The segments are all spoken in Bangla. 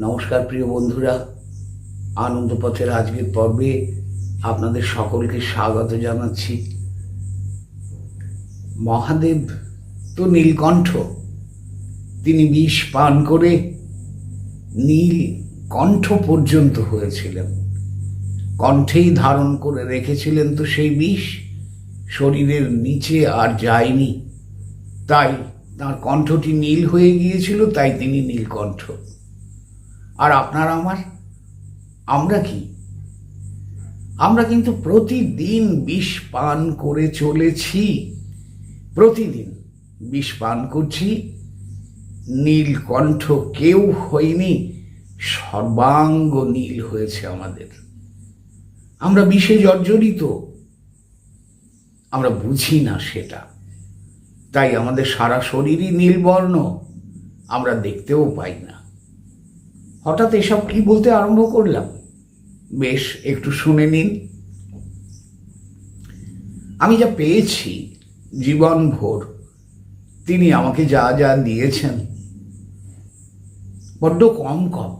নমস্কার প্রিয় বন্ধুরা। আনন্দপথের আজকের পর্বে আপনাদের সকলকে স্বাগত জানাচ্ছি। মহাদেব তো নীলকণ্ঠ। তিনি বিষ পান করে নীল কণ্ঠ পর্যন্ত হয়েছিলেন। কণ্ঠেই ধারণ করে রেখেছিলেন তো সেই বিষ। শরীরের নিচে আর যায়নি। তাই তার কণ্ঠটি নীল হয়ে গিয়েছিল, তাই তিনি নীলকণ্ঠ। আর আপনার আমার, আমরা কি? আমরা কিন্তু প্রতিদিন বিষ পান করে চলেছি। প্রতিদিন বিষ পান করছি। নীলকণ্ঠ কেউ হয়নি, সর্বাঙ্গ নীল হয়েছে আমাদের। আমরা বিষে জর্জরিত। আমরা বুঝি না সেটা। তাই আমাদের সারা শরীরই নীলবর্ণ। আমরা দেখতেও পাই না। হঠাৎ এসব কি বলতে আরম্ভ করলাম? বেশ, একটু শুনে নিন। আমি যা পেয়েছি জীবন ভোর তিনি আমাকে যা যা দিয়েছেন, বড্ড কম কম।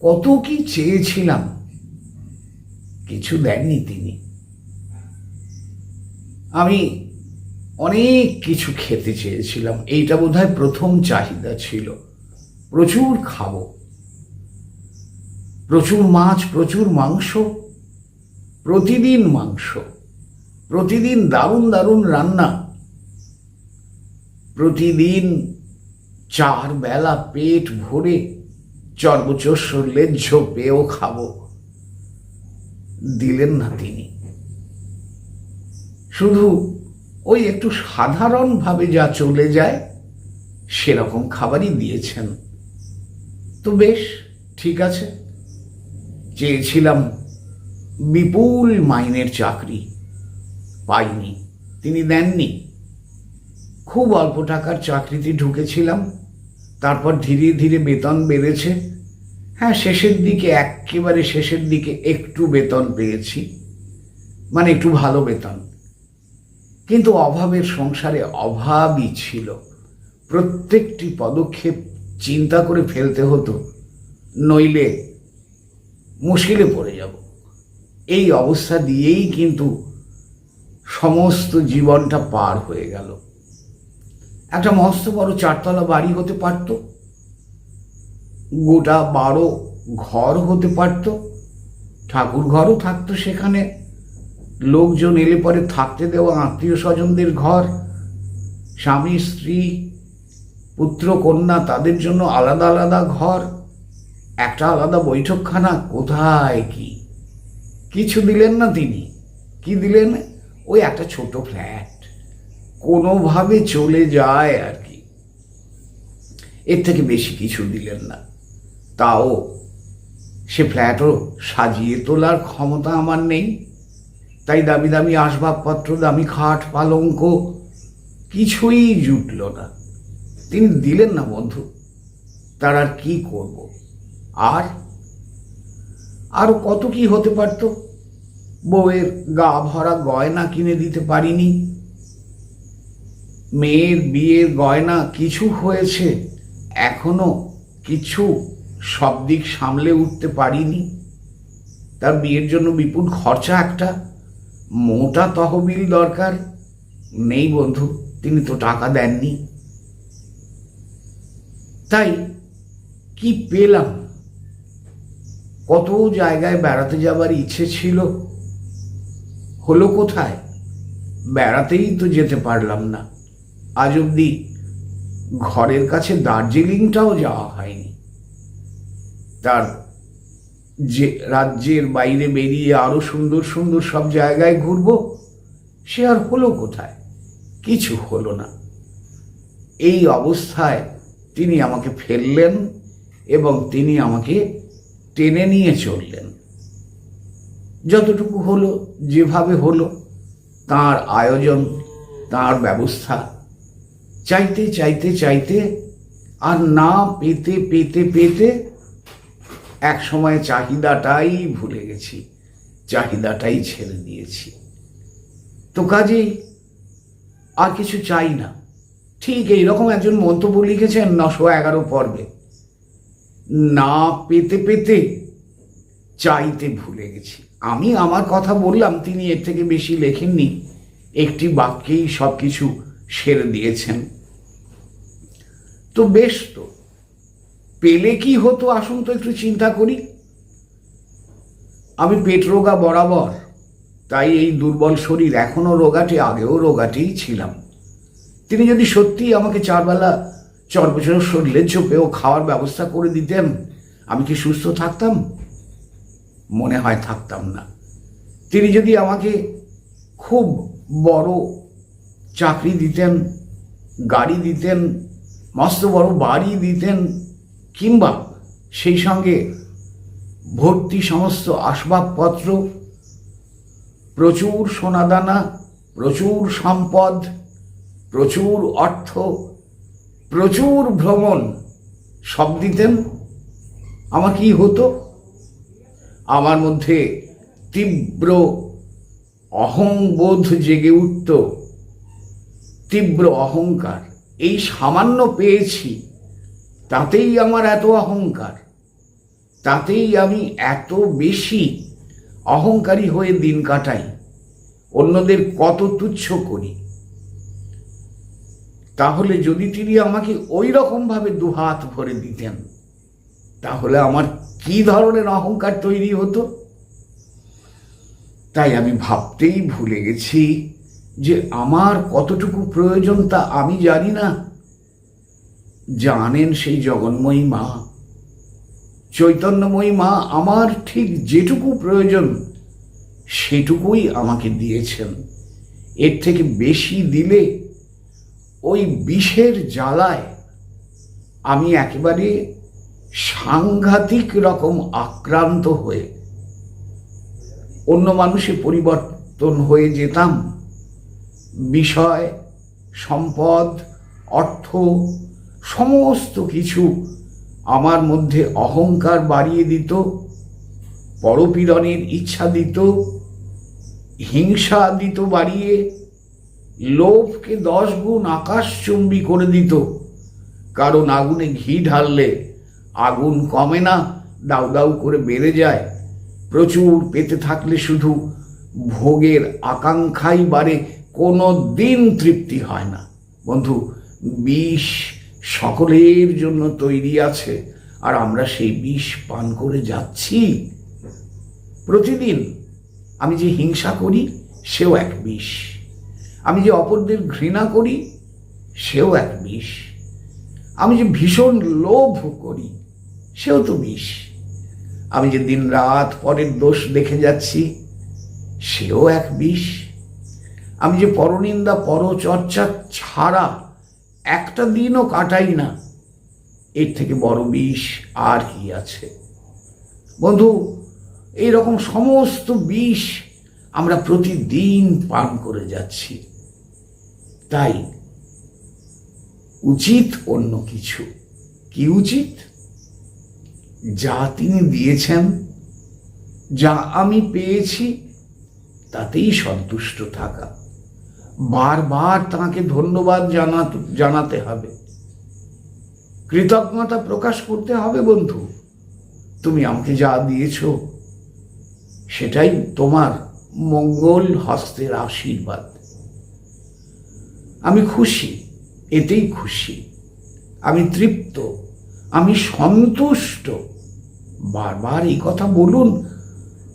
কত কি চেয়েছিলাম, কিছু দেননি তিনি। আমি অনেক কিছু খেতে চেয়েছিলাম, এইটা বোধহয় প্রথম চাহিদা ছিল। প্রচুর খাব। প্রচুর মাছ, প্রচুর মাংস, প্রতিদিন মাংস, প্রতিদিন দারুণ দারুণ রান্না, প্রতিদিন চার বেলা পেট ভরে চর্বচস্য লেজ্জ পেয়েও খাব। দিলেন না তিনি। শুধু ওই একটু সাধারণভাবে যা চলে যায়, সেরকম খাবারই দিয়েছেন। তো বেশ, ঠিক আছে। চেয়েছিলাম বিপুল মাইনের চাকরি। পাইনি, তিনি দেননি। খুব অল্প টাকার চাকরিতে ঢুকেছিলাম। তারপর ধীরে ধীরে বেতন বেড়েছে। হ্যাঁ শেষের দিকে, একেবারে শেষের দিকে একটু বেতন পেয়েছি। মানে একটু ভালো বেতন। কিন্তু অভাবের সংসারে অভাবই ছিল। প্রত্যেকটি পদক্ষেপ চিন্তা করে ফেলতে হতো, নইলে মুশকিলে পড়ে যাব। এই অবস্থা দিয়েই কিন্তু সমস্ত জীবনটা পার হয়ে গেল। একটা মস্ত বড় চারতলা বাড়ি হতে পারত। গোটা বারো ঘর হতে পারত। ঠাকুর ঘরও থাকতো সেখানে। লোকজন এলে পরে থাকতে দেওয়া আত্মীয় স্বজনদের ঘর। স্বামী, স্ত্রী পুত্র কন্যা তাদের জন্য আলাদা আলাদা ঘর, একটা আলাদা বৈঠকখানা, কোথায় কি? কিছু দিলেন না তিনি। কি দিলেন? ওই একটা ছোট ফ্ল্যাট। কোনোভাবে চলে যায় আর কি। এর থেকে বেশি কিছু দিলেন না। তাও সে ফ্ল্যাটও সাজিয়ে তোলার ক্ষমতা আমার নেই। তাই দামি দামি আসবাবপত্র, দামি খাট, পালঙ্ক, কিছুই জুটল না। তিনি দিলেন না বন্ধু। তার আর কি করব? আর? আরও কত কি হতে পারত? বউয়ের গা ভরা গয়না কিনে দিতে পারিনি। মেয়ের বিয়ের গয়না কিছু হয়েছে, এখনও কিছু সব দিক সামলে উঠতে পারিনি। তার বিয়ের জন্য বিপুল খরচা একটা, মোটা তহবিল দরকার। নেই বন্ধু, তিনি তো টাকা দেননি। তাই কি পেলাম? কত জায়গায় বেড়াতে যাবার ইচ্ছে ছিল? হলো কোথায়? বেড়াতেই তো যেতে পারলাম না। আজ অব্দি ঘরের কাছে দার্জিলিংটাও যাওয়া হয়নি। তার যে রাজ্যের বাইরে বেরিয়ে আরও সুন্দর সুন্দর সব জায়গায় ঘুরব, সে আর হলো কোথায়? কিছু হলো না। এই অবস্থায় তিনি আমাকে ফেললেন এবং তিনি আমাকে টেনে নিয়ে চললেন। যতটুকু হলো, যেভাবে হলো, তার আয়োজন, তার ব্যবস্থা। চাইতে চাইতে চাইতে আর না পেতে পেতে পেতে এক সময় চাহিদাটাই ভুলে গেছি, চাহিদাটাই ছেড়ে দিয়েছি। তো কাজেই আর কিছু চাই না। ঠিক এইরকম একজন মন্তব্য লিখেছেন নশো এগারো পর্বে। না পেতে পেতে চাইতে ভুলে গেছি। আমি আমার কথা বললাম, তিনি এর থেকে বেশি লেখেননি। একটি বাক্যেই সব কিছু সেরে দিয়েছেন। তো বেশ তো। পেলে কি হতো? আসুন তো একটু চিন্তা করি। আমি পেট রোগা বরাবর, তাই এই দুর্বল শরীর এখনও রোগাটি, আগেও রোগাটেই ছিলাম। তিনি যদি সত্যি আমাকে চারবেলা চরবছর শরীরে চোপেও খাওয়ার ব্যবস্থা করে দিতেন, আমি কি সুস্থ থাকতাম? মনে হয় থাকতাম না। তিনি যদি আমাকে খুব বড় চাকরি দিতেন, গাড়ি দিতেন, মস্ত বড় বাড়ি দিতেন, কিংবা সেই সঙ্গে ভর্তি সমস্ত আসবাবপত্র, প্রচুর সোনাদানা, প্রচুর সম্পদ প্রচুর অর্থ, প্রচুর ভ্রমণ, সব দিতেন? আমার কি হতো? আমার মধ্যে তীব্র অহংবোধ জেগে উঠত। তীব্র অহংকার, এই সামান্য পেয়েছি, তাতেই আমার এত অহংকার, তাতেই আমি এত বেশি অহংকারী হয়ে দিন কাটাই, অন্যদের কত তুচ্ছ করি। তাহলে যদি তিনি আমাকে ওই রকমভাবে দুহাত ভরে দিতেন, তাহলে আমার কি ধরনের অহংকার তৈরি হতো? তাই আমি ভাবতেই ভুলে গেছি যে আমার কতটুকু প্রয়োজন তা আমি জানি না। জানেন সেই জগন্ময়ী মা, চৈতন্যময়ী মা আমার ঠিক যেটুকু প্রয়োজন সেটুকুই আমাকে দিয়েছেন। এর থেকে বেশি দিলে ওই বিষের জ্বালায় আমি একেবারে সাংঘাতিক রকম আক্রান্ত হয়ে অন্য মানুষে পরিবর্তন হয়ে যেতাম। বিষয়, সম্পদ, অর্থ, সমস্ত কিছু আমার মধ্যে অহংকার বাড়িয়ে দিত, পরপীড়নের ইচ্ছা দিত, হিংসা দিত বাড়িয়ে লোভকে দশ গুণ আকাশচুম্বী করে দিত। কারণ আগুনে ঘি ঢাললে আগুন কমে না, দাউ দাউ করে বেড়ে যায়। প্রচুর পেতে থাকলে শুধু ভোগের আকাঙ্ক্ষাই বাড়ে, কোনো দিন তৃপ্তি হয় না। বন্ধু, বিষ সকলের জন্য তৈরি আছে, আর আমরা সেই বিষ পান করে যাচ্ছি। প্রতিদিন আমি যে হিংসা করি, সেও এক বিষ। আমি যে অপরদের ঘৃণা করি, সেও এক বিষ। আমি যে ভীষণ লোভ করি, সেও তো বিষ। আমি যে দিন রাত পরের দোষ দেখে যাচ্ছি, সেও এক বিষ। আমি যে পরনিন্দা পরচর্চা ছাড়া একটা দিনও কাটাই না, এর থেকে বড় বিষ আর কি আছে? বন্ধু এই রকম সমস্ত বিষ আমরা প্রতিদিন পান করে যাচ্ছি। তাই উচিত অন্য কিছু। কি উচিত? যা তিনি দিয়েছেন, যা আমি পেয়েছি, তাতেই সন্তুষ্ট থাকা। বারবার তাকে ধন্যবাদ জানাতে জানাতে হবে। কৃতজ্ঞতা প্রকাশ করতে হবে, বন্ধু। তুমি আমাকে যা দিয়েছ, সেটাই তোমার মঙ্গল হস্তের আশীর্বাদ। আমি খুশি, এতেই খুশি। আমি তৃপ্ত, আমি সন্তুষ্ট। বারবার এই কথা বলুন,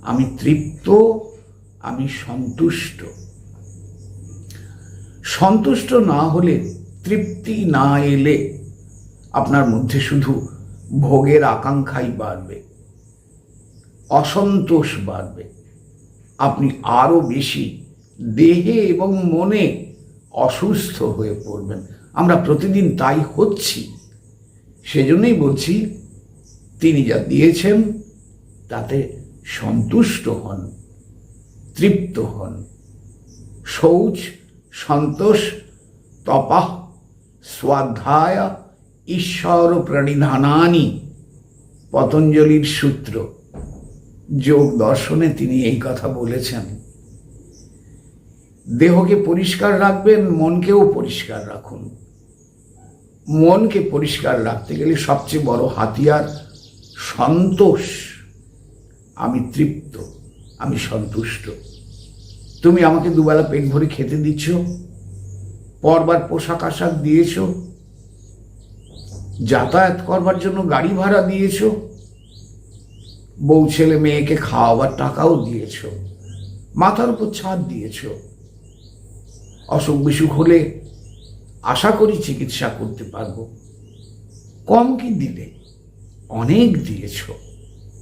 আমি তৃপ্ত, আমি সন্তুষ্ট। সন্তুষ্ট না হলে তৃপ্তি না এলে আপনার মধ্যে শুধু ভোগের আকাঙ্ক্ষাই বাড়বে, অসন্তোষ বাড়বে। আপনি আরও বেশি দেহে এবং মনে অসুস্থ হয়ে পড়বেন। আমরা প্রতিদিন তাই হচ্ছি। সেজন্যই বলছি, তিনি যা দিয়েছেন, তাতে সন্তুষ্ট হন, তৃপ্ত হন। শৌচ, সন্তোষ, তপাহ, স্বাধ্যায়, ঈশ্বর প্রণিধানানি, পতঞ্জলির সূত্র। যোগ দর্শনে তিনি এই কথা বলেছেন। দেহকে পরিষ্কার রাখবেন, মনকেও পরিষ্কার রাখুন। মনকে পরিষ্কার রাখতে গেলে সবচেয়ে বড় হাতিয়ার সন্তোষ। আমি তৃপ্ত, আমি সন্তুষ্ট। তুমি আমাকে দুবেলা পেট ভরে খেতে দিচ্ছ, পরবার পোশাক আশাক দিয়েছ, যাতায়াত করবার জন্য গাড়ি ভাড়া দিয়েছ, বউ ছেলে মেয়েকে খাওয়াবার টাকাও দিয়েছ, মাথার উপর ছাদ দিয়েছ। অসুখ বিসুখ হলে আশা করি চিকিৎসা করতে পারব। কম কি দিলে? অনেক দিয়েছ।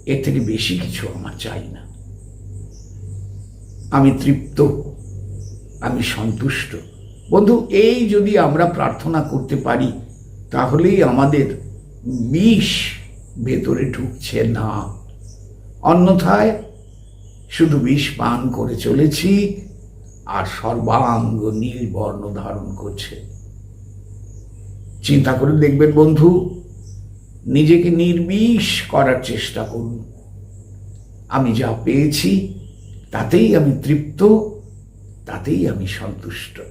এর থেকে বেশি কিছু আমার চাই না। আমি তৃপ্ত, আমি সন্তুষ্ট। বন্ধু, এই যদি আমরা প্রার্থনা করতে পারি, তাহলেই আমাদের বিষ ভেতরে ঢুকছে না। অন্যথায় শুধু বিষ পান করে চলেছি। আর সর্বাঙ্গ নীল বর্ণ ধারণ করছে। চিন্তা করে দেখবেন বন্ধু, নিজেকে নির্বিষ করার চেষ্টা করুন। আমি যা পেয়েছি, তাতেই আমি তৃপ্ত, তাতেই আমি সন্তুষ্ট।